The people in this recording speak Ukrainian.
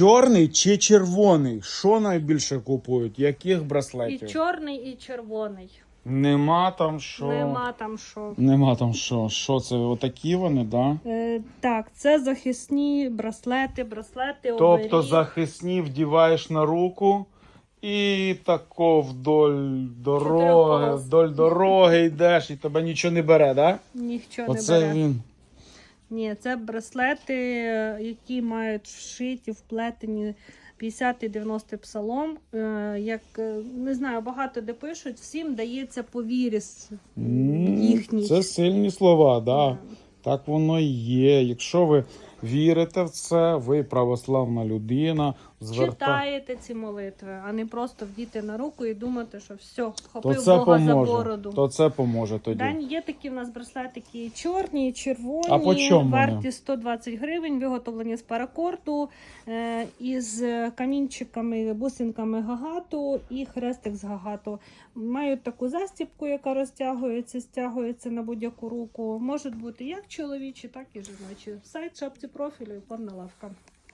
Чорний чи червоний? Що найбільше купують? Яких І браслетів? чорний, і червоний. Нема там що. Нема там що. Нема там що. Що це? Отакі вони, да? Е, так, це захисні браслети, браслети, Тобто оберіг. захисні вдіваєш на руку і тако вдоль дороги, вдоль дороги йдеш і тебе нічого не бере, да? Нічого Оце не бере. він. Ні, це браслети, е, які мають вшиті, вплетені 50 і 90 псалом. Е, Як е, не знаю, багато де пишуть, всім дається по вірі с- М, їхній. Це сильні слова, да. Е, Так воно і є. Якщо ви вірите в це, ви православна людина, зверта... Читаєте ці молитви, а не просто вдіти на руку і думати, що все, то це Бога за бороду. То це поможе тоді. Дань є такі в нас браслетики і чорні, і червоні, А по чому вони? 120 гривень, виготовлені з паракорду, е, із камінчиками, бусинками гагату і хрестик з гагату. Мають таку застіпку, яка розтягується, стягується на будь-яку руку. Можуть бути як чоловічі, так і жіночі. Сайт шапці профілю і порна лавка.